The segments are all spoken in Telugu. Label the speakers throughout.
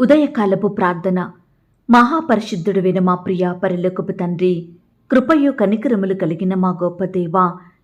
Speaker 1: ఉదయకాలపు ప్రార్థన. మహాపరిశుద్ధుడువైన మా ప్రియ పరిలోకపు తండ్రి కృపయు కనికరములు కలిగిన మా గొప్ప దేవ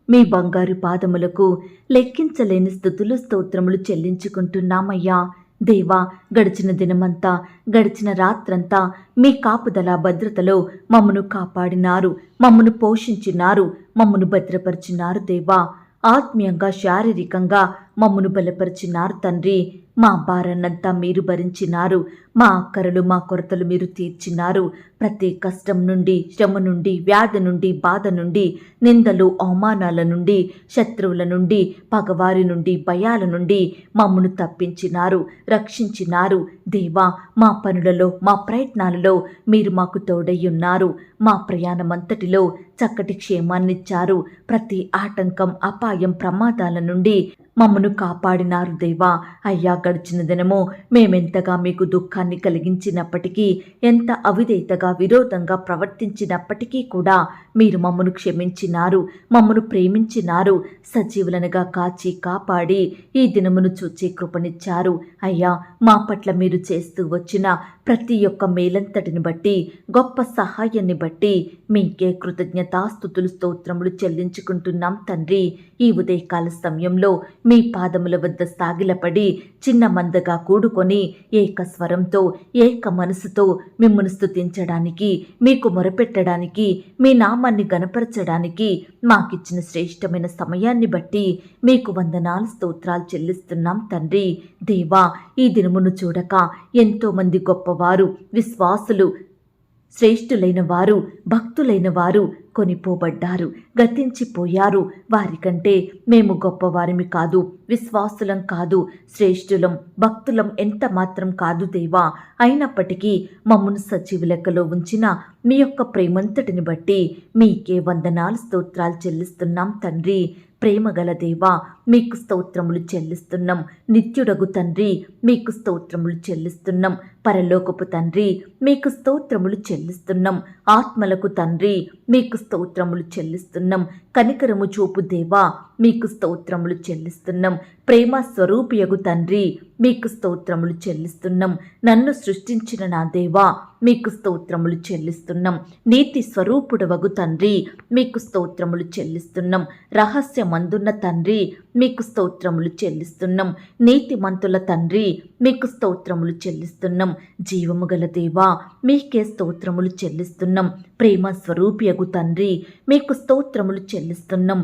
Speaker 1: మీ బంగారు పాదములకు లెక్కించలేని స్థుతులు స్తోత్రములు చెల్లించుకుంటున్నామయ్యా. దేవా గడిచిన దినమంతా గడిచిన రాత్రంతా మీ కాపుదల భద్రతలో మమ్మను కాపాడినారు మమ్మను పోషించినారు మమ్మను భద్రపరిచినారు దేవా. ఆత్మీయంగా శారీరకంగా మమ్మను బలపరిచినారు తండ్రి మా భారాన్నంతా మీరు భరించినారు. మా అక్కరలు మా కొరతలు మీరు తీర్చినారు. ప్రతి కష్టం నుండి శ్రమ నుండి వ్యాధి నుండి బాధ నుండి నిందలు అవమానాల నుండి శత్రువుల నుండి పగవారి నుండి భయాల నుండి మమ్మను తప్పించినారు రక్షించినారు. దేవా మా పనులలో మా ప్రయత్నాలలో మీరు మాకు తోడయ్యున్నారు. మా ప్రయాణమంతటిలో చక్కటి క్షేమాన్నిచ్చారు. ప్రతి ఆటంకం అపాయం ప్రమాదాల నుండి మమ్మను కాపాడినారు దేవా. అయ్యా గడిచిన దినము మేమెంతగా మీకు దుఃఖాన్ని కలిగించినప్పటికీ ఎంత అవిధేయతగా విరోధంగా ప్రవర్తించినప్పటికీ కూడా మీరు మమ్మను క్షమించినారు మమ్మను ప్రేమించినారు సజీవులనుగా కాచి కాపాడి ఈ దినమును చూచే కృపనిచ్చారు. అయ్యా మా పట్ల మీరు చేస్తూ వచ్చిన ప్రతి ఒక్క మేలంతటిని బట్టి గొప్ప సహాయాన్ని బట్టి మీకే కృతజ్ఞతాస్థుతులు స్తోత్రములు చెల్లించుకుంటున్నాం తండ్రి. ఈ ఉదయకాల సమయంలో మీ పాదముల వద్ద సాగిలపడి చిన్న మందగా కూడుకొని ఏక స్వరంతో ఏక మనసుతో మిమ్మల్ని స్తుతించడానికి మీకు మొరపెట్టడానికి మీ నామాన్ని గనపరచడానికి మాకిచ్చిన శ్రేష్టమైన సమయాన్ని బట్టి మీకు వందనాలు స్తోత్రాలు చెల్లిస్తున్నాం తండ్రి. దేవా ఈ దినమును చూడక ఎంతోమంది గొప్పవారు విశ్వాసులు శ్రేష్ఠులైన వారు భక్తులైన వారు కొనిపోబడ్డారు గతించిపోయారు. వారికంటే మేము గొప్పవారిమి కాదు విశ్వాసులం కాదు శ్రేష్ఠులం భక్తులం ఎంత మాత్రం కాదు దేవా. అయినప్పటికీ మమ్మను సజీవ లెక్కలో ఉంచిన మీ యొక్క ప్రేమంతటిని బట్టి మీకే వందనాలు స్తోత్రాలు చెల్లిస్తున్నాం తండ్రి. ప్రేమగల దేవా మీకు స్తోత్రములు చెల్లిస్తున్నాం. నిత్యుడగు తండ్రి మీకు స్తోత్రములు చెల్లిస్తున్నాం. పరలోకపు తండ్రి మీకు స్తోత్రములు చెల్లిస్తున్నాం. ఆత్మలకు తండ్రి మీకు స్తోత్రములు చెల్లిస్తున్నాం. కనికరము చూపు దేవా మీకు స్తోత్రములు చెల్లిస్తున్నాం. ప్రేమ స్వరూపియగు తండ్రి మీకు స్తోత్రములు చెల్లిస్తున్నాం. నన్ను సృష్టించిన నా దేవా మీకు స్తోత్రములు చెల్లిస్తున్నాం. నీతి స్వరూపుడవగు తండ్రి మీకు స్తోత్రములు చెల్లిస్తున్నాం. రహస్యమందున్న తండ్రి మీకు స్తోత్రములు చెల్లిస్తున్నాం. నీతిమంతుల తండ్రి మీకు స్తోత్రములు చెల్లిస్తున్నాం. జీవము గల దేవా మీకే స్తోత్రములు చెల్లిస్తున్నాం. ప్రేమ స్వరూపియగు తండ్రి మీకు స్తోత్రములు చెల్లిస్తున్నాం.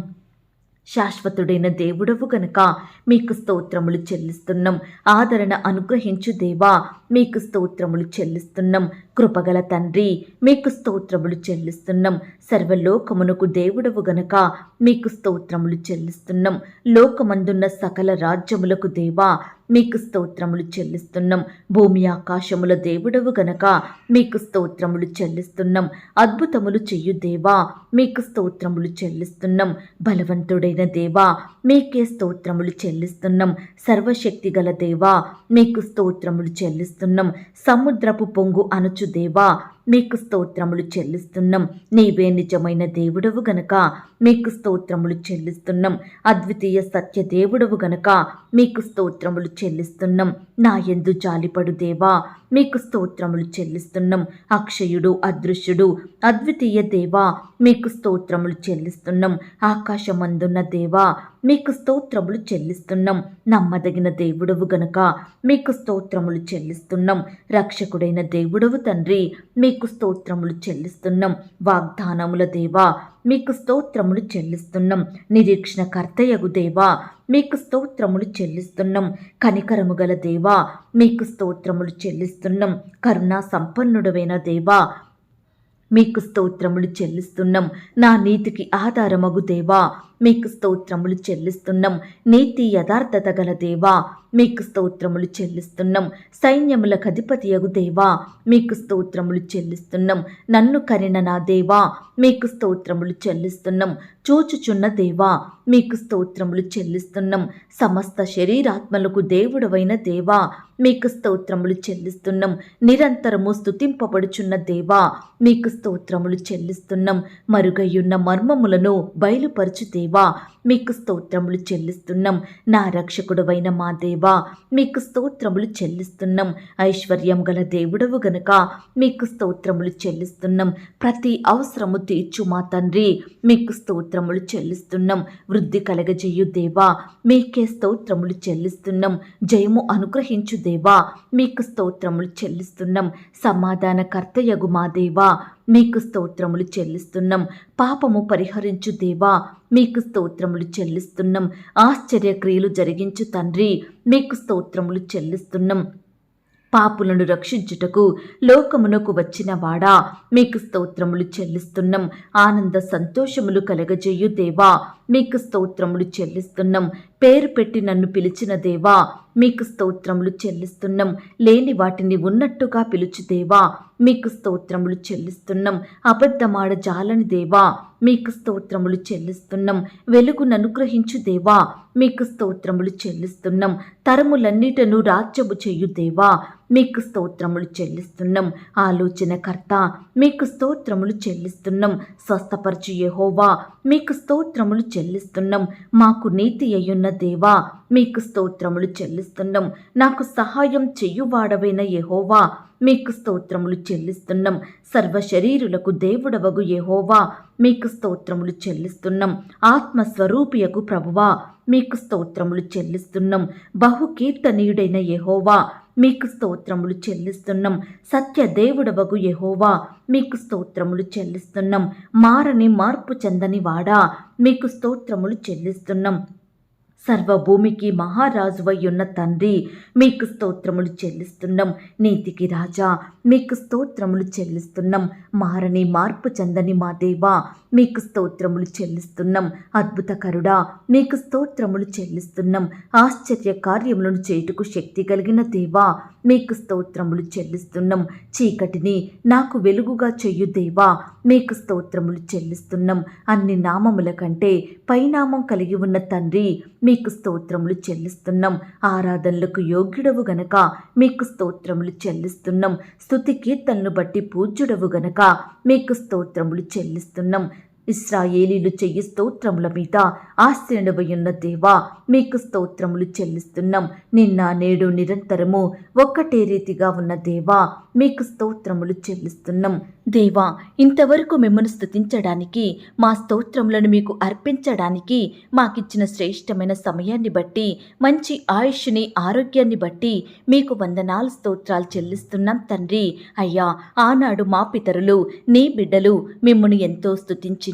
Speaker 1: శాశ్వతుడైన దేవుడవు గనుక. మీకు స్తోత్రములు చెల్లిస్తున్నాం. ఆదరణ అనుగ్రహించు దేవా. మీకు స్తోత్రములు చెల్లిస్తున్నాం. కృపగల తండ్రి మీకు స్తోత్రములు చెల్లిస్తున్నాం. సర్వలోకమునకు దేవుడవు గనక. మీకు స్తోత్రములు చెల్లిస్తున్నాం. లోకమందున్న సకల రాజ్యములకు దేవా మీకు స్తోత్రములు చెల్లిస్తున్నాం. భూమి ఆకాశముల దేవుడవు గనక మీకు స్తోత్రములు చెల్లిస్తున్నాం. అద్భుతములు చెయ్యు దేవా మీకు స్తోత్రములు చెల్లిస్తున్నాం. బలవంతుడైన దేవా మీకే స్తోత్రములు చెల్లిస్తున్నాం. సర్వశక్తి గల దేవా మీకు స్తోత్రములు చెల్లిస్తున్నాం. సముద్రపు పొంగు అనుచు దేవా మీకు స్తోత్రములు చెల్లిస్తున్నాం. నీవే నిజమైన దేవుడవు గనక. మీకు స్తోత్రములు చెల్లిస్తున్నాం. అద్వితీయ సత్య దేవుడవు గనక. మీకు స్తోత్రములు చెల్లిస్తున్నాం. నా ఎందు జాలిపడు దేవా. మీకు స్తోత్రములు చెల్లిస్తున్నాం. అక్షయుడు అదృశ్యుడు అద్వితీయ దేవా. మీకు స్తోత్రములు చెల్లిస్తున్నాం. ఆకాశమందున్న దేవా. మీకు స్తోత్రములు చెల్లిస్తున్నాం. నమ్మదగిన దేవుడవు గనుక మీకు స్తోత్రములు చెల్లిస్తున్నాం. రక్షకుడైన దేవుడవు తండ్రి మీకు స్తోత్రములు చెల్లిస్తున్నాం. వాగ్దానముల దేవా మీకు స్తోత్రములు చెల్లిస్తున్నాం. నిరీక్షణ కర్తయగు దేవా మీకు స్తోత్రములు చెల్లిస్తున్నాం. కనికరము గల దేవా మీకు స్తోత్రములు చెల్లిస్తున్నాం. కరుణా సంపన్నుడవైన దేవా మీకు స్తోత్రములు చెల్లిస్తున్నాం. నా నీతికి ఆధారమగు దేవా మీకు స్తోత్రములు చెల్లిస్తున్నాం. నీతి యథార్థత గల దేవా మీకు స్తోత్రములు చెల్లిస్తున్నాం. సైన్యముల కధిపతియగు దేవా మీకు స్తోత్రములు చెల్లిస్తున్నాం. నన్ను కరిన నా దేవా మీకు స్తోత్రములు చెల్లిస్తున్నాం. చూచుచున్న దేవా మీకు స్తోత్రములు చెల్లిస్తున్నాం. సమస్త శరీరాత్మలకు దేవుడవైన దేవా మీకు స్తోత్రములు చెల్లిస్తున్నాం. నిరంతరము స్తుతింపబడుచున్న దేవా మీకు స్తోత్రములు చెల్లిస్తున్నాం. మరుగయ్యున్న మర్మములను బయలుపరచు దేవా. దేవా మీకు స్తోత్రములు చెల్లిస్తున్నాం. నా రక్షకుడవైన మా దేవా మీకు స్తోత్రములు చెల్లిస్తున్నాం. ఐశ్వర్యం గల దేవుడవు గనుక మీకు స్తోత్రములు చెల్లిస్తున్నాం. ప్రతి అవసరము తీర్చు మా తండ్రి మీకు స్తోత్రములు చెల్లిస్తున్నాం. వృద్ధి కలగజేయు దేవా మీకే స్తోత్రములు చెల్లిస్తున్నాం. జయము అనుగ్రహించు దేవా మీకు స్తోత్రములు చెల్లిస్తున్నాం. సమాధానకర్తయగు మా దేవా మీకు స్తోత్రములు చెల్లిస్తున్నాం. పాపము పరిహరించు దేవా మీకు స్తోత్రములు చెల్లిస్తున్నాం. ఆశ్చర్యక్రియలు జరిగించు తండ్రి మీకు స్తోత్రములు చెల్లిస్తున్నాం. పాపులను రక్షించుటకు లోకమునకు వచ్చిన వాడా మీకు స్తోత్రములు చెల్లిస్తున్నాం. ఆనంద సంతోషములు కలగజేయు దేవా మీకు స్తోత్రములు చెల్లిస్తున్నాం. పేరు పెట్టి నన్ను పిలిచిన దేవా మీకు స్తోత్రములు చెల్లిస్తున్నాం. లేని వాటిని ఉన్నట్టుగా పిలుచు దేవా మీకు స్తోత్రములు చెల్లిస్తున్నాం. అబద్ధమాడ జాలని దేవా మీకు స్తోత్రములు చెల్లిస్తున్నాం. వెలుగును అనుగ్రహించు దేవా మీకు స్తోత్రములు చెల్లిస్తున్నాం. తరములన్నిటను రాజ్యము చేయు దేవా మీకు స్తోత్రములు చెల్లిస్తున్నాం. ఆలోచనకర్త మీకు స్తోత్రములు చెల్లిస్తున్నాం. స్వస్థపరచు యహోవా మీకు స్తోత్రములు చెల్లిస్తున్నాం. మాకు నీతి అయ్యున్న దేవా మీకు స్తోత్రములు చెల్లిస్తున్నాం. నాకు సహాయం చెయ్యువాడవైన యహోవా మీకు స్తోత్రములు చెల్లిస్తున్నాం. సర్వ శరీరులకు దేవుడవగు యహోవా మీకు స్తోత్రములు చెల్లిస్తున్నాం. ఆత్మస్వరూపియకు ప్రభువా మీకు స్తోత్రములు చెల్లిస్తున్నాం. బహుకీర్తనీయుడైన యహోవా మీకు స్తోత్రములు చెల్లిస్తున్నాం. సత్య దేవుడవగు యెహోవా మీకు స్తోత్రములు చెల్లిస్తున్నాం. మారని మార్పు చెందని వాడా మీకు స్తోత్రములు చెల్లిస్తున్నాం. సర్వభూమికి మహారాజువై తండ్రి మీకు స్తోత్రములు చెల్లిస్తున్నాం. నీతికి రాజా మీకు స్తోత్రములు చెల్లిస్తున్నాం. మారని మార్పు చెందని మా దేవా మీకు స్తోత్రములు చెల్లిస్తున్నాం. అద్భుతకరుడా మీకు స్తోత్రములు చెల్లిస్తున్నాం. ఆశ్చర్య కార్యములను చేయుటకు శక్తి కలిగిన దేవా మీకు స్తోత్రములు చెల్లిస్తున్నాం. చీకటిని నాకు వెలుగుగా చెయ్యు దేవా మీకు స్తోత్రములు చెల్లిస్తున్నాం. అన్ని నామముల కంటే పైనామం కలిగి ఉన్న తండ్రి మీ మీకు స్తోత్రములు చెల్లిస్తున్నాం. ఆరాధనలకు యోగ్యుడవు గనక మీకు స్తోత్రములు చెల్లిస్తున్నాం. స్థుతి కీర్తనలు బట్టి పూజ్యుడవు గనక మీకు స్తోత్రములు చెల్లిస్తున్నాం. ఇస్రాయేలీలు చెయ్యి స్తోత్రముల మీద ఆశ్రయుడవయున్న దేవా మీకు స్తోత్రములు చెల్లిస్తున్నాం. నిన్న నేడు నిరంతరము ఒక్కటే రీతిగా ఉన్న దేవా మీకు స్తోత్రములు చెల్లిస్తున్నాం. దేవా ఇంతవరకు మిమ్మల్ని స్థుతించడానికి మా స్తోత్రములను మీకు అర్పించడానికి మాకిచ్చిన శ్రేష్టమైన సమయాన్ని బట్టి మంచి ఆయుష్ని ఆరోగ్యాన్ని బట్టి మీకు వందనాలు స్తోత్రాలు చెల్లిస్తున్నాం తండ్రి. అయ్యా ఆనాడు మా పితరులు నీ బిడ్డలు మిమ్మల్ని ఎంతో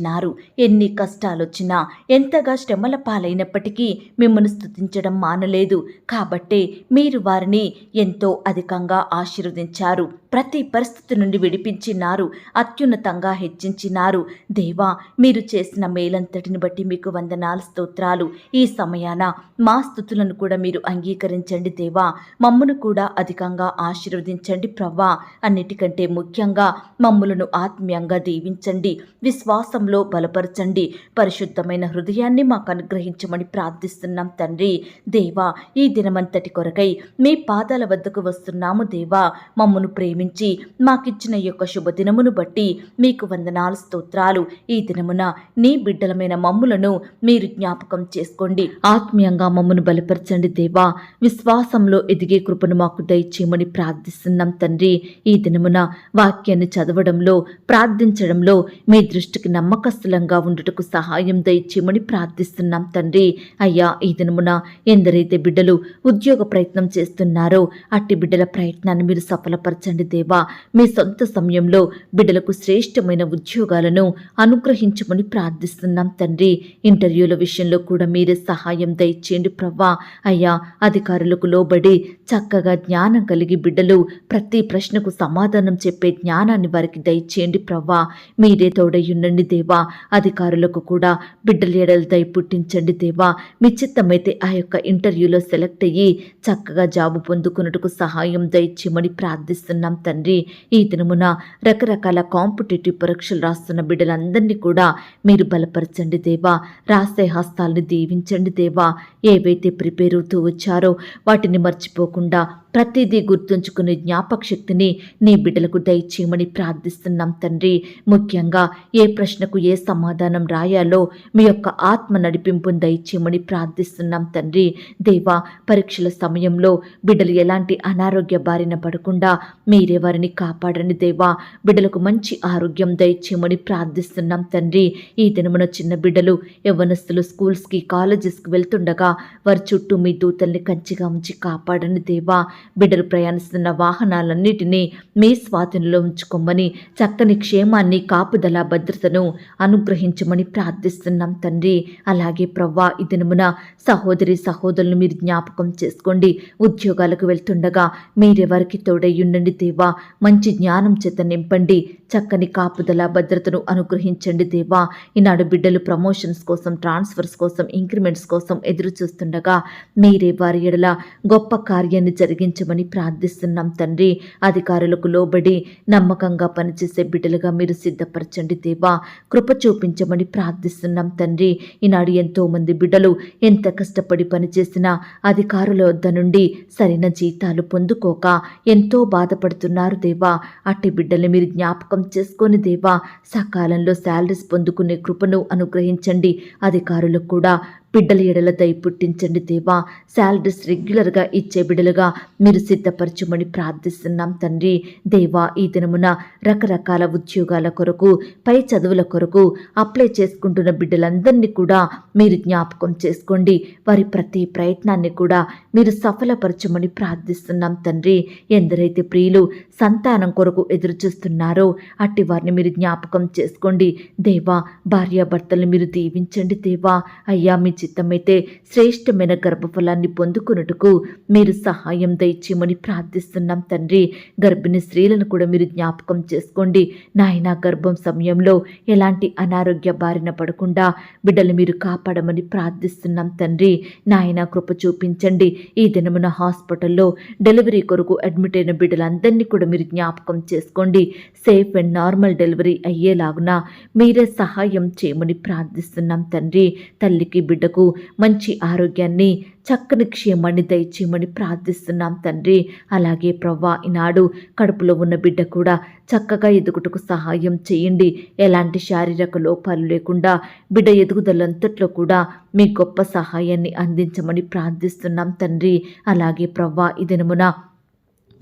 Speaker 1: స్తుతించినారు ఎన్ని కష్టాలొచ్చినా ఎంతగా శ్రమల పాలైనప్పటికీ మిమ్మల్ని స్థుతించడం మానలేదు. కాబట్టే మీరు వారిని ఎంతో అధికంగా ఆశీర్వదించారు. ప్రతి పరిస్థితి నుండి విడిపించినారు. అత్యున్నతంగా హెచ్చించినారు. దేవా మీరు చేసిన మేలంతటిని బట్టి మీకు వందనాలు స్తోత్రాలు. ఈ సమయాన మా స్థుతులను కూడా మీరు అంగీకరించండి దేవా. మమ్మను కూడా అధికంగా ఆశీర్వదించండి ప్రవ్వా. అన్నిటికంటే ముఖ్యంగా మమ్ములను ఆత్మీయంగా దీవించండి. విశ్వాసంలో బలపరచండి. పరిశుద్ధమైన హృదయాన్ని మాకు అనుగ్రహించమని ప్రార్థిస్తున్నాం తండ్రి. దేవా ఈ దినమంతటి కొరకై మీ పాదాల వద్దకు వస్తున్నాము దేవా. మమ్మను ప్రేమించి మాకిచ్చిన ఈ యొక్క శుభదినమును బట్టి మీకు వందనాలు స్తోత్రాలు. ఈ దినమున నీ బిడ్డలమైన మమ్ములను మీరు జ్ఞాపకం చేసుకోండి. ఆత్మీయంగా మమ్మను బలపరచండి దేవా. విశ్వాసంలో ఎదిగే కృపను మాకు దయచేయమని ప్రార్థిస్తున్నాం తండ్రి. ఈ దినమున వాక్యాన్ని చదవడంలో ప్రార్థించడంలో మీ దృష్టికి నమ్మకం నమ్మకస్తులంగా ఉండుటకు సహాయం దయచేయమని ప్రార్థిస్తున్నాం తండ్రి. అయ్యా ఈ దినమున ఎందరైతే బిడ్డలు ఉద్యోగ ప్రయత్నం చేస్తున్నారో అట్టి బిడ్డల ప్రయత్నాన్ని మీరు సఫలపరచండి దేవా. మీ సొంత సమయంలో బిడ్డలకు శ్రేష్టమైన ఉద్యోగాలను అనుగ్రహించమని ప్రార్థిస్తున్నాం తండ్రి. ఇంటర్వ్యూల విషయంలో కూడా మీరే సహాయం దయచేయండి ప్రవ్వా. అయ్యా అధికారులకు లోబడి చక్కగా జ్ఞానం కలిగి బిడ్డలు ప్రతి ప్రశ్నకు సమాధానం చెప్పే జ్ఞానాన్ని వారికి దయచేయండి ప్రవ్వా. మీరే తోడయ్యుండండి దేవా. అధికారులకు కూడా బిడ్డల ఎడలు దయ పుట్టించండి దేవా. మీ చిత్తమైతే ఆ యొక్క ఇంటర్వ్యూలో సెలెక్ట్ అయ్యి చక్కగా జాబు పొందుకున్నట్టుకు సహాయం దయచేయమని ప్రార్థిస్తున్నాం తండ్రి. ఈ దినమున రకరకాల కాంపిటేటివ్ పరీక్షలు రాస్తున్న బిడ్డలందరినీ కూడా మీరు బలపరచండి దేవా. రాసే హస్తాల్ని దీవించండి దేవా. ఏవైతే ప్రిపేర్ అవుతూ వచ్చారో వాటిని మర్చిపోకుండా ప్రతిదీ గుర్తుంచుకునే జ్ఞాపక శక్తిని నీ బిడ్డలకు దయచేయమని ప్రార్థిస్తున్నాం తండ్రి. ముఖ్యంగా ఏ ప్రశ్నకు ఏ సమాధానం రాయాలో మీ యొక్క ఆత్మ నడిపింపును దయచేయమని ప్రార్థిస్తున్నాం తండ్రి. దేవా పరీక్షల సమయంలో బిడ్డలు ఎలాంటి అనారోగ్య బారిన పడకుండా మీరే వారిని కాపాడని దేవా. బిడ్డలకు మంచి ఆరోగ్యం దయచేయమని ప్రార్థిస్తున్నాం తండ్రి. ఈ దినమున చిన్న బిడ్డలు యవ్వనస్తులు స్కూల్స్కి కాలేజెస్కి వెళ్తుండగా వారి చుట్టూ మీ దూతల్ని కంచిగా ఉంచి కాపాడని దేవా. బిడ్డలు ప్రయాణిస్తున్న వాహనాలన్నిటినీ మీ స్వాధీనంలో ఉంచుకోమని చక్కని క్షేమాన్ని కాపుదల భద్రతను అనుగ్రహించమని ప్రార్థిస్తున్నాం తండ్రి. అలాగే ప్రవ్వా ఈ దినమున సహోదరి సహోదరులను మీరు జ్ఞాపకం చేసుకోండి. ఉద్యోగాలకు వెళ్తుండగా మీరెవరికి తోడయ్యుండండి దేవా. మంచి జ్ఞానం చేత నింపండి. చక్కని కాపుదల భద్రతను అనుగ్రహించండి దేవా. ఈనాడు బిడ్డలు ప్రమోషన్స్ కోసం ట్రాన్స్ఫర్స్ కోసం ఇంక్రిమెంట్స్ కోసం ఎదురు చూస్తుండగా మీరే వారి ఎడల గొప్ప కార్యాన్ని అనుగ్రహించమని ప్రార్థిస్తున్నాం తండ్రి. అధికారులకు లోబడి నమ్మకంగా పనిచేసే బిడ్డలుగా మీరు సిద్ధపరచండి దేవా. కృప చూపించమని ప్రార్థిస్తున్నాం తండ్రి. ఈనాడు ఎంతో మంది బిడ్డలు ఎంత కష్టపడి పనిచేసినా అధికారుల వద్ద నుండి సరైన జీతాలు పొందుకోక ఎంతో బాధపడుతున్నారు దేవా. అట్టి బిడ్డల్ని మీరు జ్ఞాపకం చేసుకొని దేవా సకాలంలో శాలరీస్ పొందుకునే కృపను అనుగ్రహించండి. అధికారులకు కూడా బిడ్డల ఎడల దయ పుట్టించండి దేవా. శాలరీస్ రెగ్యులర్గా ఇచ్చే బిడ్డలుగా మీరు సిద్ధపరచమని ప్రార్థిస్తున్నాం తండ్రి. దేవా ఈ దినమున రకరకాల ఉద్యోగాల కొరకు పై చదువుల కొరకు అప్లై చేసుకుంటున్న బిడ్డలందరినీ కూడా మీరు జ్ఞాపకం చేసుకోండి. వారి ప్రతి ప్రయత్నాన్ని కూడా మీరు సఫలపరచమని ప్రార్థిస్తున్నాం తండ్రి. ఎందరైతే ప్రియులు సంతానం కొరకు ఎదురుచూస్తున్నారో అట్టి వారిని మీరు జ్ఞాపకం చేసుకోండి. దేవా భార్యాభర్తల్ని మీరు దీవించండి దేవా. అయ్యా మీ చిత్తమైతే శ్రేష్టమైన గర్భఫలాన్ని పొందుకున్నట్టుకు మీరు సహాయం దయచేయమని ప్రార్థిస్తున్నాం తండ్రి. గర్భిణీ స్త్రీలను కూడా మీరు జ్ఞాపకం చేసుకోండి. నాయన గర్భం సమయంలో ఎలాంటి అనారోగ్య బారిన పడకుండా బిడ్డలు మీరు కాపాడమని ప్రార్థిస్తున్నాం తండ్రి. నాయన కృప చూపించండి. ఈ దినమున హాస్పిటల్లో డెలివరీ కొరకు అడ్మిట్ అయిన బిడ్డలందరినీ కూడా మీరు జ్ఞాపకం చేసుకోండి. సేఫ్ అండ్ నార్మల్ డెలివరీ అయ్యేలాగున మీరే సహాయం చేయమని ప్రార్థిస్తున్నాం తండ్రి. తల్లికి బిడ్డకు మంచి ఆరోగ్యాన్ని చక్కని క్షేమాన్ని దయచేయమని ప్రార్థిస్తున్నాం తండ్రి. అలాగే ప్రవ్వా ఈనాడు కడుపులో ఉన్న బిడ్డ కూడా చక్కగా ఎదుగుటకు సహాయం చేయండి. ఎలాంటి శారీరక లోపాలు లేకుండా బిడ్డ ఎదుగుదలంతట్లో కూడా మీ గొప్ప సహాయాన్ని అందించమని ప్రార్థిస్తున్నాం తండ్రి. అలాగే ప్రవ్వా ఈ దినమున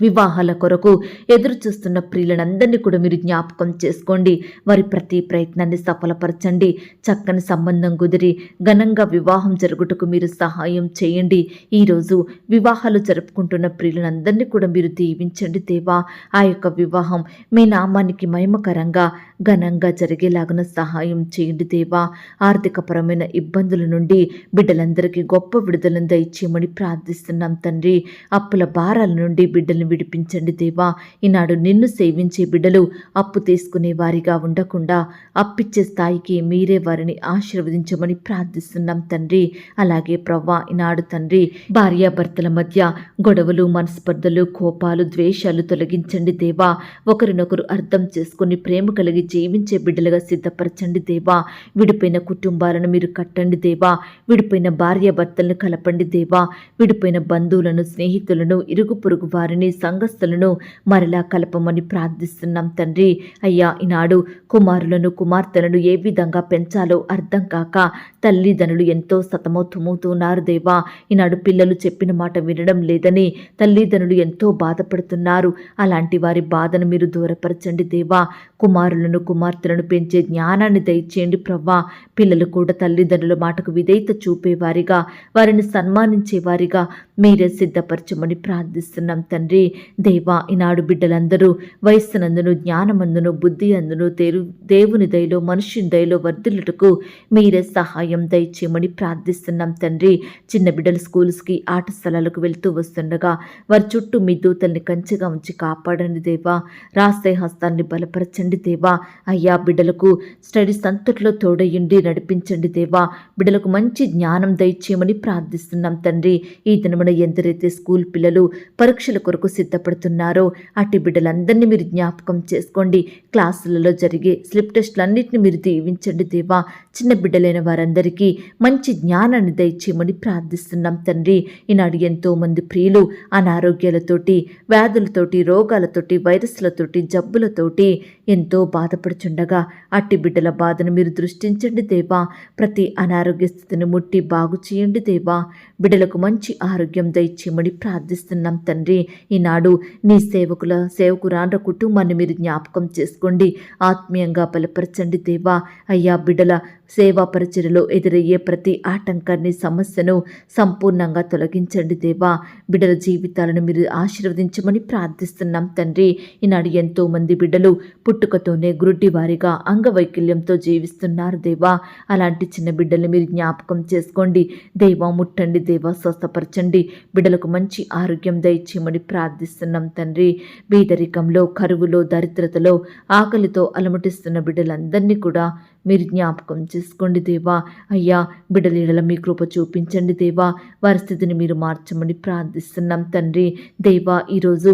Speaker 1: వివాహాల కొరకు ఎదురు చూస్తున్న ప్రియులందరినీ కూడా మీరు జ్ఞాపకం చేసుకోండి. వారి ప్రతి ప్రయత్నాన్ని సఫలపరచండి. చక్కని సంబంధం కుదిరి ఘనంగా వివాహం జరుగుటకు మీరు సహాయం చేయండి. ఈరోజు వివాహాలు జరుపుకుంటున్న ప్రియులనందరినీ కూడా మీరు దీవించండి దేవా. ఆ యొక్క వివాహం మీ నామానికి మహిమకరంగా ఘనంగా జరిగేలాగున సహాయం చేయండి దేవా. ఆర్థికపరమైన ఇబ్బందుల నుండి బిడ్డలందరికీ గొప్ప విడుదలను దయచేయమని ప్రార్థిస్తున్నాం తండ్రి. అప్పుల భారాల నుండి బిడ్డలు విడిపించండి దేవా. ఈనాడు నిన్ను సేవించే బిడ్డలు అప్పు తీసుకునే వారిగా ఉండకుండా అప్పిచ్చే స్థాయికి మీరే వారిని ఆశీర్వదించమని ప్రార్థిస్తున్నాం తండ్రి. అలాగే ప్రవ్వా ఈనాడు తండ్రి భార్యాభర్తల మధ్య గొడవలు మనస్పర్ధలు కోపాలు ద్వేషాలు తొలగించండి దేవా. ఒకరినొకరు అర్థం చేసుకుని ప్రేమ కలిగి జీవించే బిడ్డలుగా సిద్ధపరచండి దేవా. విడిపోయిన కుటుంబాలను మీరు కట్టండి దేవా. విడిపోయిన భార్యాభర్తలను కలపండి దేవా. విడిపోయిన బంధువులను స్నేహితులను ఇరుగు పొరుగు వారిని సంఘస్థులను మరలా కలపమని ప్రార్థిస్తున్నాం తండ్రి. అయ్యా ఈనాడు కుమారులను కుమార్తెలను ఏ విధంగా పెంచాలో అర్థం కాక తల్లిదండ్రులు ఎంతో సతమతమవుతున్నారు దేవా. ఈనాడు పిల్లలు చెప్పిన మాట వినడం లేదని తల్లిదండ్రులు ఎంతో బాధపడుతున్నారు. అలాంటి వారి బాధను మీరు దూరపరచండి దేవా. కుమారులను కుమార్తెలను పెంచే జ్ఞానాన్ని దయచేయండి ప్రవ్వా. పిల్లలు కూడా తల్లిదండ్రుల మాటకు విధేయత చూపేవారిగా వారిని సన్మానించేవారిగా మీరే సిద్ధపరచమని ప్రార్థిస్తున్నాం తండ్రి. దేవా ఈనాడు బిడ్డలందరూ వయస్సునందును జ్ఞానమందును బుద్ధి అందును తెరు దేవుని దయలో మనుషుని దయలో వర్ధిల్లుటకు మీరే సహాయం దయచేయమని ప్రార్థిస్తున్నాం తండ్రి. చిన్న బిడ్డలు స్కూల్స్కి ఆట స్థలాలకు వెళ్తూ వస్తుండగా వారి చుట్టూ మీ దూతల్ని కంచెగా ఉంచి కాపాడండి దేవా. రాసే హస్తాన్ని బలపరచండి దేవా. అయ్యా బిడ్డలకు స్టడీస్ అంతట్లో తోడయ్యుండి నడిపించండి దేవా. బిడ్డలకు మంచి జ్ఞానం దయచేయమని ప్రార్థిస్తున్నాం తండ్రి. ఈ దినమున ఎందరైతే స్కూల్ పిల్లలు పరీక్షల కొరకు సిద్ధపడుతున్నారో అట్టి బిడ్డలందరినీ మీరు జ్ఞాపకం చేసుకోండి. క్లాసులలో జరిగే స్లిప్ టెస్టులన్నింటినీ మీరు దీవించండి దేవా. చిన్న బిడ్డలైన వారందరికీ మంచి జ్ఞానాన్ని దయచేయమని ప్రార్థిస్తున్నాం తండ్రి. ఈనాడు ఎంతో మంది ప్రియులు అనారోగ్యాలతోటి వ్యాధులతోటి రోగాలతోటి వైరస్లతోటి జబ్బులతోటి ఎంతో బాధపడుచుండగా అట్టి బిడ్డల బాధను మీరు దృష్టించండి దేవా. ప్రతి అనారోగ్య స్థితిని ముట్టి బాగు చేయండి దేవా. బిడ్డలకు మంచి ఆరోగ్యం దయచేయమని ప్రార్థిస్తున్నాం తండ్రి. ఈనాడు నీ సేవకుల సేవకురాండ్ర కుటుంబాన్ని మీరు జ్ఞాపకం చేసుకోండి. ఆత్మీయంగా బలపరచండి దేవా. అయ్యా బిడ్డల సేవా పరిచయలో ఎదురయ్యే ప్రతి ఆటంకాన్ని సమస్యను సంపూర్ణంగా తొలగించండి దేవా. బిడ్డల జీవితాలను మీరు ఆశీర్వదించమని ప్రార్థిస్తున్నాం తండ్రి. ఈనాడు ఎంతో మంది బిడ్డలు పుట్టుకతోనే గురుడ్డివారిగా అంగవైకల్యంతో జీవిస్తున్నారు దేవా. అలాంటి చిన్న బిడ్డల్ని మీరు జ్ఞాపకం చేసుకోండి. దేవా ముట్టండి దేవా స్వస్థపరచండి. బిడ్డలకు మంచి ఆరోగ్యం దయచేయమని ప్రార్థిస్తున్నాం తండ్రి. బీదరికంలో కరువులో దరిద్రతలో ఆకలితో అలమటిస్తున్న బిడ్డలందరినీ కూడా మీరు జ్ఞాపకం చేసుకోండి దేవా. అయ్యా బిడ్డలీడల మీ కృప చూపించండి దేవా. వారి స్థితిని మీరు మార్చమని ప్రార్థిస్తున్నాం తండ్రి. దేవా ఈరోజు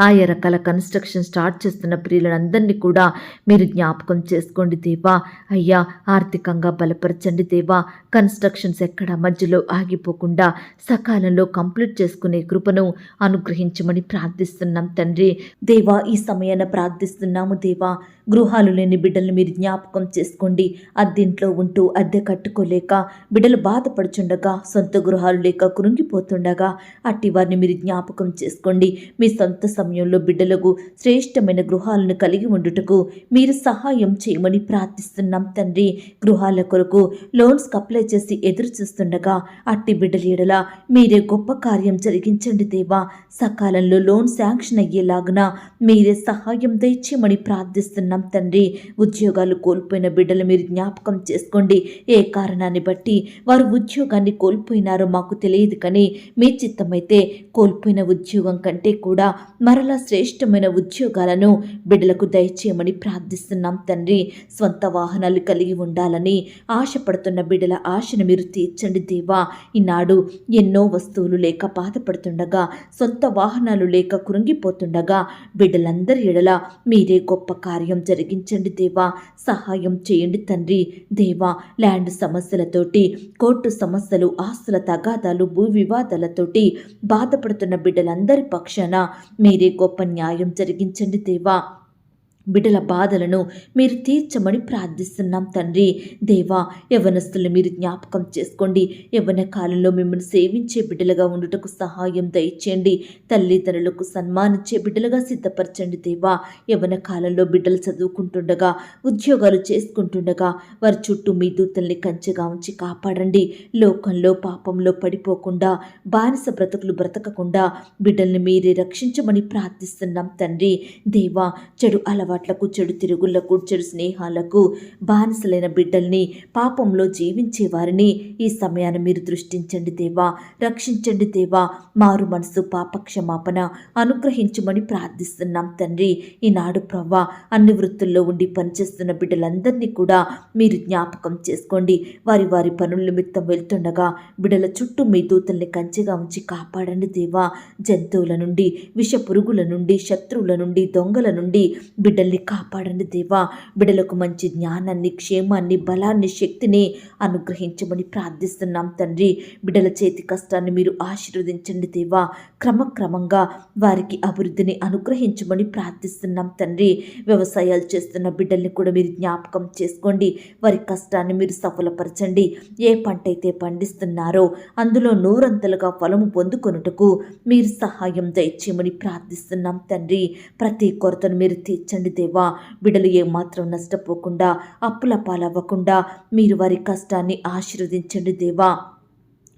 Speaker 1: ఆయా రకాల కన్స్ట్రక్షన్ స్టార్ట్ చేస్తున్న ప్రియులందరినీ కూడా మీరు జ్ఞాపకం చేసుకోండి దేవా. అయ్యా ఆర్థికంగా బలపరచండి దేవా. కన్స్ట్రక్షన్స్ ఎక్కడ మధ్యలో ఆగిపోకుండా సకాలంలో కంప్లీట్ చేసుకునే కృపను అనుగ్రహించమని ప్రార్థిస్తున్నాం తండ్రి. దేవా ఈ సమయాన ప్రార్థిస్తున్నాము దేవా. గృహాలు లేని బిడ్డలను మీరు జ్ఞాపకం చేసుకోండి. అద్దెంట్లో ఉంటూ అద్దె కట్టుకోలేక బిడ్డలు బాధపడుచుండగా సొంత గృహాలు లేక కృంగిపోతుండగా అట్టి వారిని మీరు జ్ఞాపకం చేసుకోండి. మీ సొంత సమయంలో బిడ్డలకు శ్రేష్టమైన గృహాలను కలిగి ఉండుటకు మీరు సహాయం చేయమని ప్రార్థిస్తున్నాం తండ్రి. గృహాల కొరకు లోన్స్కి అప్లై చేసి ఎదురు చూస్తుండగా అట్టి బిడ్డల ఎడల మీరే గొప్ప కార్యం జరిగించండి దేవా. సకాలంలో లోన్ శాంక్షన్ అయ్యేలాగున మీరే సహాయం దయచేయమని ప్రార్థిస్తున్నాం తండ్రి ఉద్యోగాలు కోల్పోయిన బిడ్డలు మీరు జ్ఞాపకం చేసుకోండి. ఏ కారణాన్ని బట్టి వారు ఉద్యోగాన్ని కోల్పోయినారో మాకు తెలియదు కానీ మీ చిత్తమైతే కోల్పోయిన ఉద్యోగం కంటే కూడా మరలా శ్రేష్టమైన ఉద్యోగాలను బిడ్డలకు దయచేయమని ప్రార్థిస్తున్నాం తండ్రి. స్వంత వాహనాలు కలిగి ఉండాలని ఆశపడుతున్న బిడ్డల ఆశను మీరు తీర్చండి దేవా. ఈనాడు ఎన్నో వస్తువులు లేక బాధపడుతుండగా సొంత వాహనాలు లేక కృంగిపోతుండగా బిడ్డలందరి ఎడల మీరే గొప్ప కార్యం జరిగించండి దేవా. సహాయం చేయండి తండ్రి. దేవా ల్యాండ్ సమస్యలతోటి కోర్టు సమస్యలు ఆస్తుల తగాదాలు భూ వివాదాలతోటి బాధపడుతున్న బిడ్డలందరి పక్షాన మీరే గొప్ప న్యాయం జరిగించండి దేవా. బిడ్డల బాధలను మీరు తీర్చమని ప్రార్థిస్తున్నాం తండ్రి. దేవా యవనస్తులు మీరు జ్ఞాపకం చేసుకోండి. యవన కాలంలో మిమ్మల్ని సేవించే బిడ్డలుగా ఉండుటకు సహాయం దయచేయండి. తల్లిదండ్రులకు సన్మానించే బిడ్డలుగా సిద్ధపరచండి దేవా. యవన కాలంలో బిడ్డలు చదువుకుంటుండగా ఉద్యోగాలు చేసుకుంటుండగా వారి చుట్టూ మీ దూతల్ని కంచెగా ఉంచి కాపాడండి. లోకంలో పాపంలో పడిపోకుండా బానిస బ్రతుకులు బ్రతకకుండా బిడ్డల్ని మీరే రక్షించమని ప్రార్థిస్తున్నాం తండ్రి. దేవా చెడు అలవాట్లకు చెడు తిరుగుళ్ళకు చెడు స్నేహాలకు బానిసలైన బిడ్డల్ని పాపంలో జీవించే వారిని ఈ సమయాన్ని మీరు దృష్టించండి దేవా రక్షించండి దేవా. మారు మనసు పాపక్షమాపణ అనుగ్రహించమని ప్రార్థిస్తున్నాం తండ్రి. ఈనాడు ప్రవ్వా అన్ని వృత్తుల్లో ఉండి పనిచేస్తున్న బిడ్డలందరినీ కూడా మీరు జ్ఞాపకం చేసుకోండి. వారి వారి పనుల నిమిత్తం వెళ్తుండగా బిడ్డల చుట్టూ మీ దూతల్ని కంచెగా ఉంచి కాపాడండి దేవా. జంతువుల నుండి విష పురుగుల నుండి శత్రువుల నుండి దొంగల నుండి బిడ్డ బిడ్డల్ని కాపాడండి దేవా. బిడ్డలకు మంచి జ్ఞానాన్ని క్షేమాన్ని బలాన్ని శక్తిని అనుగ్రహించమని ప్రార్థిస్తున్నాం తండ్రి. బిడ్డల చేతి కష్టాన్ని మీరు ఆశీర్వదించండి దేవా. క్రమక్రమంగా వారికి అభివృద్ధిని అనుగ్రహించమని ప్రార్థిస్తున్నాం తండ్రి. వ్యవసాయాలు చేస్తున్న బిడ్డల్ని కూడా మీరు జ్ఞాపకం చేసుకోండి. వారి కష్టాన్ని మీరు సఫలపరచండి. ఏ పంట అయితే పండిస్తున్నారో అందులో నూరంతలుగా ఫలము పొందుకొనుటకు మీరు సహాయం దయచేయమని ప్రార్థిస్తున్నాం తండ్రి. ప్రతి కొరతను మీరు తీర్చండి దేవా. బిడ్డలు ఏమాత్రం నష్టపోకుండా అప్పుల పాలవ్వకుండా మీరు వారి కష్టాన్ని ఆశీర్వదించండి దేవా.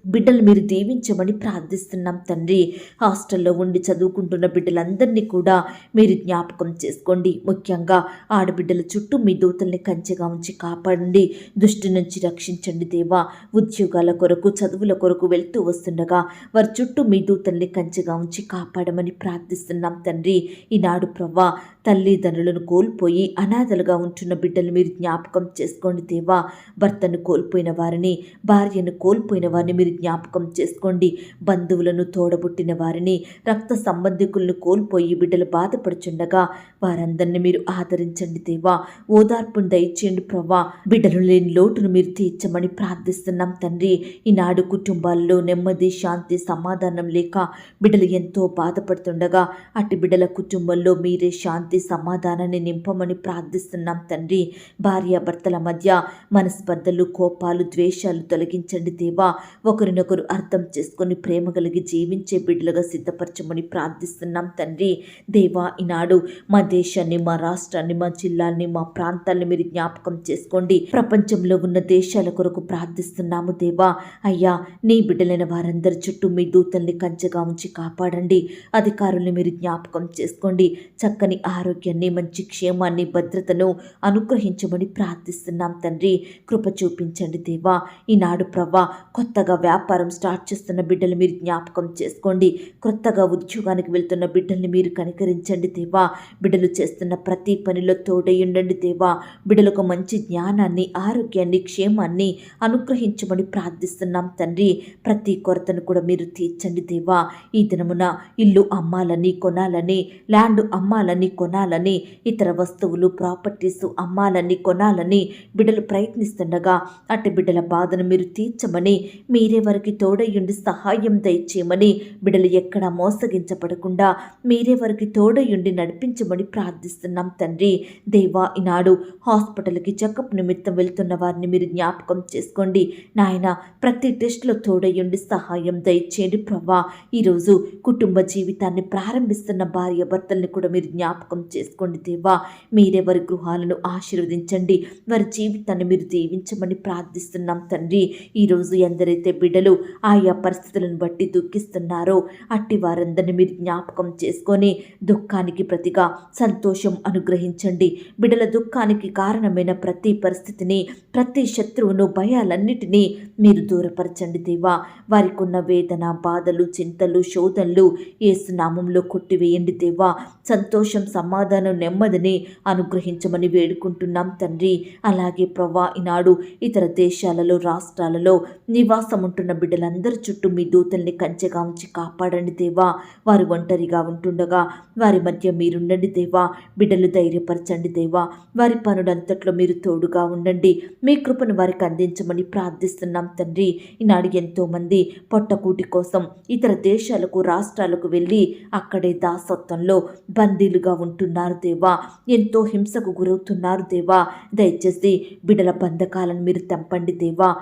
Speaker 1: బిడ్డలు మీరు దీవించమని ప్రార్థిస్తున్నాం తండ్రి. హాస్టల్లో ఉండి చదువుకుంటున్న బిడ్డలందరినీ కూడా మీరు జ్ఞాపకం చేసుకోండి. ముఖ్యంగా ఆడబిడ్డల చుట్టూ మీ దూతల్ని కంచెగా ఉంచి కాపాడండి. దృష్టి నుంచి రక్షించండి దేవా. ఉద్యోగాల కొరకు చదువుల కొరకు వెళ్తూ వస్తుండగా వారి చుట్టూ మీ దూతల్ని కంచెగా ఉంచి కాపాడమని ప్రార్థిస్తున్నాం తండ్రి. ఈనాడు ప్రవ్వా తల్లిదండ్రులను కోల్పోయి అనాథలుగా ఉంటున్న బిడ్డలు మీరు జ్ఞాపకం చేసుకోండి దేవా. భర్తను కోల్పోయిన వారిని భార్యను కోల్పోయిన వారిని మీరు జ్ఞాపకం చేసుకోండి. బంధువులను తోడబుట్టిన వారిని రక్త సంబంధికులను కోల్పోయి బిడ్డలు బాధపడుచుండగా వారందరిని మీరు ఆదరించండి దేవా. ఓదార్పును దయచేయండి ప్రవ్వా. బిడ్డలు లేని లోటును మీరు తీర్చమని ప్రార్థిస్తున్నాం తండ్రి. ఈనాడు కుటుంబాల్లో నెమ్మది శాంతి సమాధానం లేక బిడ్డలు ఎంతో బాధపడుతుండగా అటు బిడ్డల కుటుంబంలో మీరే శాంతి సమాధానాన్ని నింపమని ప్రార్థిస్తున్నాం తండ్రి. భార్యాభర్తల మధ్య మనస్పర్ధలు కోపాలు ద్వేషాలు తొలగించండి దేవా. ఒకరినొకరు అర్థం చేసుకొని ప్రేమ కలిగి జీవించే బిడ్డలుగా సిద్ధపరచమని ప్రార్థిస్తున్నాం తండ్రి. దేవా ఈనాడు మా దేశాన్ని మా రాష్ట్రాన్ని మా జిల్లాల్ని మా ప్రాంతాన్ని మీరు జ్ఞాపకం చేసుకోండి. ప్రపంచంలో ఉన్న దేశాల కొరకు ప్రార్థిస్తున్నాము దేవా. అయ్యా నీ బిడ్డలైన వారందరి చుట్టూ మీ దూతల్ని కంచెగా ఉంచి కాపాడండి. అధికారుల్ని మీరు జ్ఞాపకం చేసుకోండి. చక్కని ఆరోగ్యాన్ని మంచి క్షేమాన్ని భద్రతను అనుగ్రహించమని ప్రార్థిస్తున్నాం తండ్రి. కృప చూపించండి దేవా. ఈనాడు ప్రవ్వా కొత్తగా వ్యాపారం స్టార్ట్ చేస్తున్న బిడ్డలు మీరు జ్ఞాపకం చేసుకోండి. కొత్తగా ఉద్యోగానికి వెళ్తున్న బిడ్డల్ని మీరు కనికరించండి దేవా. బిడ్డలు చేస్తున్న ప్రతి పనిలో తోడయ్యుండండి దేవా. బిడ్డలకు మంచి జ్ఞానాన్ని ఆరోగ్యాన్ని క్షేమాన్ని అనుగ్రహించమని ప్రార్థిస్తున్నాం తండ్రి. ప్రతి కొరతను కూడా మీరు తీర్చండి దేవా. ఈ దినమున ఇల్లు అమ్మాలని కొనాలని ల్యాండ్ అమ్మాలని కొనాలని కొనాలని ఇతర వస్తువులు ప్రాపర్టీస్ అమ్మాలని కొనాలని బిడ్డలు ప్రయత్నిస్తుండగా అటు బిడ్డల బాధను మీరు తీర్చమని మీరే వారికి తోడయ్యుండి సహాయం దయచేయమని బిడ్డలు ఎక్కడ మోసగించబడకుండా మీరే వారికి తోడయ్యుండి నడిపించమని ప్రార్థిస్తున్నాం తండ్రి. దేవా ఈనాడు హాస్పిటల్కి చెకప్ నిమిత్తం వెళ్తున్న వారిని మీరు జ్ఞాపకం చేసుకోండి. నాయన ప్రతి టెస్ట్లో తోడయ్యుండి సహాయం దయచేయండి ప్రభా. ఈరోజు కుటుంబ జీవితాన్ని ప్రారంభిస్తున్న భార్య భర్తల్ని కూడా మీరు జ్ఞాపకం చేసుకోండి దేవా. మీరే వారి గృహాలను ఆశీర్వదించండి. వారి జీవితాన్ని మీరు దీవించమని ప్రార్థిస్తున్నాం తండ్రి. ఈరోజు ఎందరైతే బిడ్డలు ఆయా పరిస్థితులను బట్టి దుఃఖిస్తున్నారో అట్టి వారందరిని మీరు జ్ఞాపకం చేసుకొని దుఃఖానికి ప్రతిగా సంతోషం అనుగ్రహించండి. బిడ్డల దుఃఖానికి కారణమైన ప్రతి పరిస్థితిని ప్రతి శత్రువును భయాలన్నిటినీ మీరు దూరపరచండి దేవా. వారికి ఉన్న వేదన బాధలు చింతలు శోధనలు ఏసునామంలో కొట్టివేయండి దేవా. సంతోషం సమాధానం నెమ్మదిని అనుగ్రహించమని వేడుకుంటున్నాం తండ్రి. అలాగే ప్రవ్వా ఈనాడు ఇతర దేశాలలో రాష్ట్రాలలో నివాసం ఉంటున్న బిడ్డలందరి చుట్టూ మీ దూతల్ని కంచెగా ఉంచి కాపాడండి దేవా. వారు ఒంటరిగా ఉంటుండగా వారి మధ్య మీరుండండి దేవా. బిడ్డలు ధైర్యపరచండి దేవా. వారి పనులంతట్లో మీరు తోడుగా ఉండండి. మీ కృపను వారికి అందించమని ప్రార్థిస్తున్నాం తండ్రి. ఈనాడు ఎంతోమంది పొట్టకూటి కోసం ఇతర దేశాలకు రాష్ట్రాలకు వెళ్ళి అక్కడే దాసత్వంలో బందీలుగా ఉంటున్నారు దేవా. ఎంతో హింసకు గురవుతున్నారు దేవా. దయచేసి బిడల బంధకాలను మీరు తెంపండి దేవా.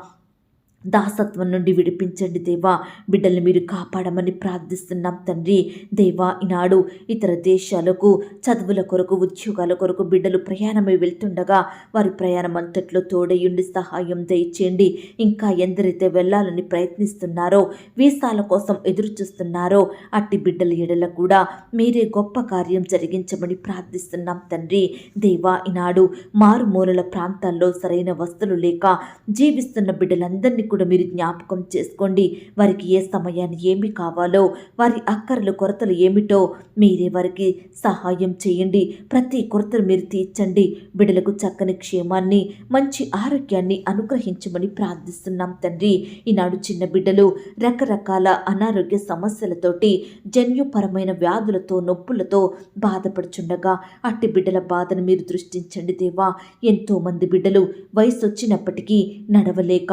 Speaker 1: దాసత్వం నుండి విడిపించండి దేవా. బిడ్డల్ని మీరు కాపాడమని ప్రార్థిస్తున్నాం తండ్రి. దేవా ఈనాడు ఇతర దేశాలకు చదువుల కొరకు ఉద్యోగాల కొరకు బిడ్డలు ప్రయాణమై వెళ్తుండగా వారి ప్రయాణం అంతట్లో తోడయుండి సహాయం దయచేయండి. ఇంకా ఎందరైతే వెళ్ళాలని ప్రయత్నిస్తున్నారో వీసాల కోసం ఎదురు చూస్తున్నారో అట్టి బిడ్డల ఎడల కూడా మీరే గొప్ప కార్యం జరిగించమని ప్రార్థిస్తున్నాం తండ్రి. దేవా ఈనాడు మారుమూలల ప్రాంతాల్లో సరైన వస్తువులు లేక జీవిస్తున్న బిడ్డలందరినీ కూడా మీరు జ్ఞాపకం చేసుకోండి. వారికి ఏ సమయాన్ని ఏమి కావాలో వారి అక్కర్లు కొరతలు ఏమిటో మీరే వారికి సహాయం చేయండి. ప్రతి కొరతలు మీరు తీర్చండి. బిడ్డలకు చక్కని క్షేమాన్ని మంచి ఆరోగ్యాన్ని అనుగ్రహించమని ప్రార్థిస్తున్నాం తండ్రి. ఈనాడు చిన్న బిడ్డలు రకరకాల అనారోగ్య సమస్యలతోటి జన్యుపరమైన వ్యాధులతో నొప్పులతో బాధపడుచుండగా అట్టి బిడ్డల బాధను మీరు దృష్టించండి దేవా. ఎంతోమంది బిడ్డలు వయసు వచ్చినప్పటికీ నడవలేక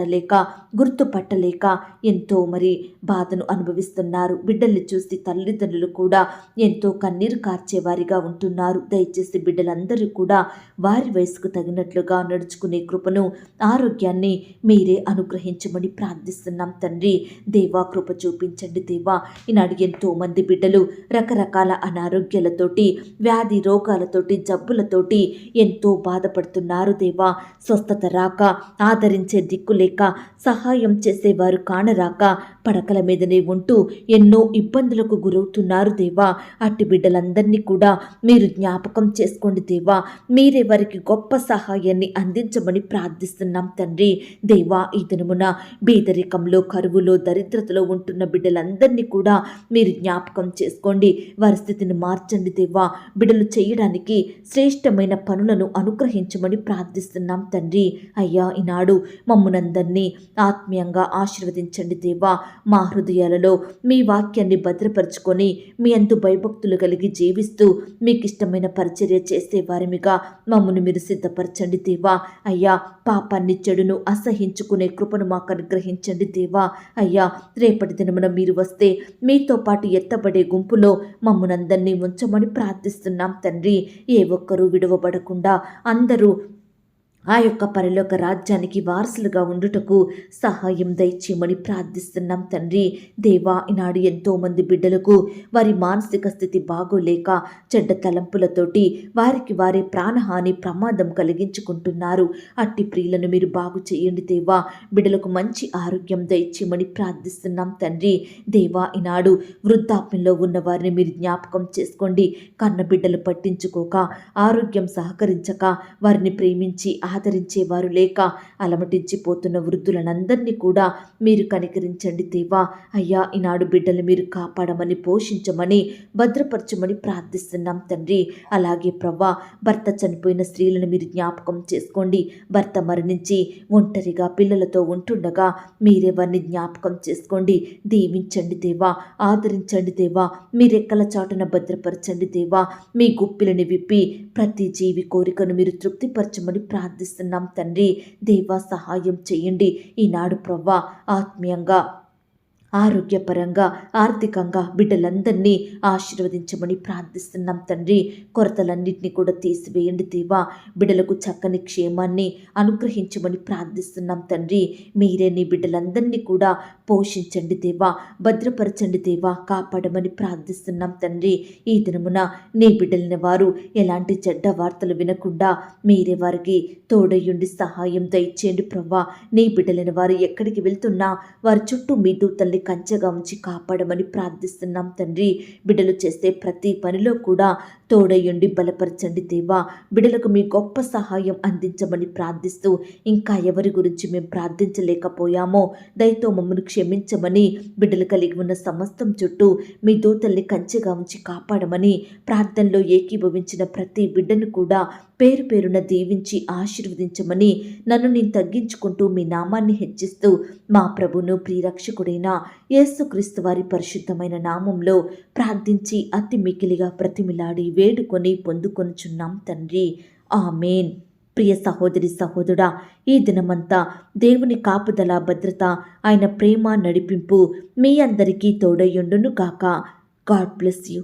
Speaker 1: ಮಾಡಲಿಕ್ಕ గుర్తుపట్టలేక ఎంతో మరి బాధను అనుభవిస్తున్నారు. బిడ్డల్ని చూసి తల్లిదండ్రులు కూడా ఎంతో కన్నీరు కార్చేవారిగా ఉంటున్నారు. దయచేసి బిడ్డలందరూ కూడా వారి వయసుకు తగినట్లుగా నడుచుకునే కృపను ఆరోగ్యాన్ని మీరే అనుగ్రహించమని ప్రార్థిస్తున్నాం తండ్రి. దేవా కృప చూపించండి దేవా. ఈనాడు ఎంతో మంది బిడ్డలు రకరకాల అనారోగ్యాలతోటి వ్యాధి రోగాలతోటి జబ్బులతోటి ఎంతో బాధపడుతున్నారు దేవా. స్వస్థత రాక ఆదరించే దిక్కు లేక సహ సహాయం చేసేవారు కానరాక పడకల మీదనే ఉంటూ ఎన్నో ఇబ్బందులకు గురవుతున్నారు దేవా. అట్టి బిడ్డలందరినీ కూడా మీరు జ్ఞాపకం చేసుకోండి దేవా. మీరే వారికి గొప్ప సహాయాన్ని అందించమని ప్రార్థిస్తున్నాం తండ్రి. దేవా ఈ దినమున బీదరికంలో కరువులో దరిద్రతలో ఉంటున్న బిడ్డలందరినీ కూడా మీరు జ్ఞాపకం చేసుకోండి. వారి స్థితిని మార్చండి దేవా. బిడ్డలు చేయడానికి శ్రేష్టమైన పనులను అనుగ్రహించమని ప్రార్థిస్తున్నాం తండ్రి. అయ్యా ఈనాడు మమ్మునందరినీ ఆత్మీయంగా ఆశీర్వదించండి దేవా. మా హృదయాలలో మీ వాక్యాన్ని భద్రపరుచుకొని మీ అందు భయభక్తులు కలిగి జీవిస్తూ మీకు ఇష్టమైన పరిచర్య చేసే వారిమిగా మమ్మను మీరు సిద్ధపరచండి దేవా. అయ్యా పాపాన్ని చెడును అసహించుకునే కృపను మాకు అనుగ్రహించండి దేవా. అయ్యా రేపటి దినమున మీరు వస్తే మీతో పాటు ఎత్తబడే గుంపులో మమ్మునందరినీ ఉంచమని ప్రార్థిస్తున్నాం తండ్రి. ఏ ఒక్కరూ విడవబడకుండా అందరూ ఆ యొక్క పరలోక రాజ్యానికి వారసులుగా ఉండుటకు సహాయం దయచేయమని ప్రార్థిస్తున్నాం తండ్రి. దేవా ఈనాడు ఎంతోమంది బిడ్డలకు వారి మానసిక స్థితి బాగోలేక చెడ్డ తలంపులతోటి వారికి వారే ప్రాణహాని ప్రమాదం కలిగించుకుంటున్నారు. అట్టి ప్రియులను మీరు బాగు చేయండి దేవా. బిడ్డలకు మంచి ఆరోగ్యం దయచేయమని ప్రార్థిస్తున్నాం తండ్రి. దేవా ఈనాడు వృద్ధాప్యంలో ఉన్న వారిని మీరు జ్ఞాపకం చేసుకోండి. కన్న బిడ్డలు పట్టించుకోక ఆరోగ్యం సహకరించక వారిని ప్రేమించి ఆదరించేవారు లేక అలమటించిపోతున్న వృద్ధులనందరినీ కూడా మీరు కనికరించండి దేవా. అయ్యా ఈనాడు బిడ్డలు మీరు కాపాడమని పోషించమని భద్రపరచమని ప్రార్థిస్తున్నాం తండ్రి. అలాగే ప్రవ్వా భర్త చనిపోయిన స్త్రీలను మీరు జ్ఞాపకం చేసుకోండి. భర్త మరణించి ఒంటరిగా పిల్లలతో ఉంటుండగా మీరే వారిని జ్ఞాపకం చేసుకోండి. దీవించండి దేవా ఆదరించండి దేవా మీరెక్కల చాటున భద్రపరచండి దేవా. మీ గుప్పిలని విప్పి ప్రతి జీవి కోరికను మీరు తృప్తిపరచమని ప్రార్థిస్తున్నాం తండ్రి. దేవ సహాయం చేయండి. ఈనాడు ప్రవ్వ ఆత్మీయంగా ఆరోగ్యపరంగా ఆర్థికంగా బిడ్డలందరినీ ఆశీర్వదించమని ప్రార్థిస్తున్నాం తండ్రి. కొరతలన్నింటినీ కూడా తీసివేయండి దేవా. బిడ్డలకు చక్కని క్షేమాన్ని అనుగ్రహించమని ప్రార్థిస్తున్నాం తండ్రి. మీరే నీ బిడ్డలందరినీ కూడా పోషించండి దేవా. భద్రపరచండి దేవా. కాపాడమని ప్రార్థిస్తున్నాం తండ్రి. ఈ దినమున నీ బిడ్డలని వారు ఎలాంటి చెడ్డ వార్తలు వినకుండా మీరే వారికి తోడయ్యుండి సహాయం దయచేయండి ప్రవ్వా. నీ బిడ్డలైన వారు ఎక్కడికి వెళ్తున్నా వారి చుట్టూ మీ దూతల్ని కంచెగా ఉంచి కాపాడమని ప్రార్థిస్తున్నాం తండ్రి. బిడ్డలు చేస్తే ప్రతి పనిలో కూడా తోడయ్యుండి బలపరచండి దేవా. బిడ్డలకు మీ గొప్ప సహాయం అందించమని ప్రార్థిస్తూ ఇంకా ఎవరి గురించి మేము ప్రార్థించలేకపోయామో దయతో మమ్మల్ని క్షమించమని బిడ్డలు కలిగి ఉన్న సమస్తం చుట్టూ మీ దూతల్ని కంచెగా ఉంచి కాపాడమని ప్రార్థనలో ఏకీభవించిన ప్రతి బిడ్డను కూడా పేరు పేరున దీవించి ఆశీర్వదించమని నన్ను నేను తగ్గించుకుంటూ మీ నామాన్ని హెచ్చిస్తూ మా ప్రభును ప్రియరక్షకుడైన యేసుక్రీస్తు వారి పరిశుద్ధమైన నామంలో ప్రార్థించి అతి మికిలిగా ప్రతిమిలాడి వేడుకొని పొందుకొనుచున్నాం తండ్రి. ఆమెన్. ప్రియ సహోదరి సహోదరుడా ఈ దినమంతా దేవుని కాపుదల భద్రత ఆయన ప్రేమ నడిపింపు మీ అందరికీ తోడయ్యుండును గాక. God bless you.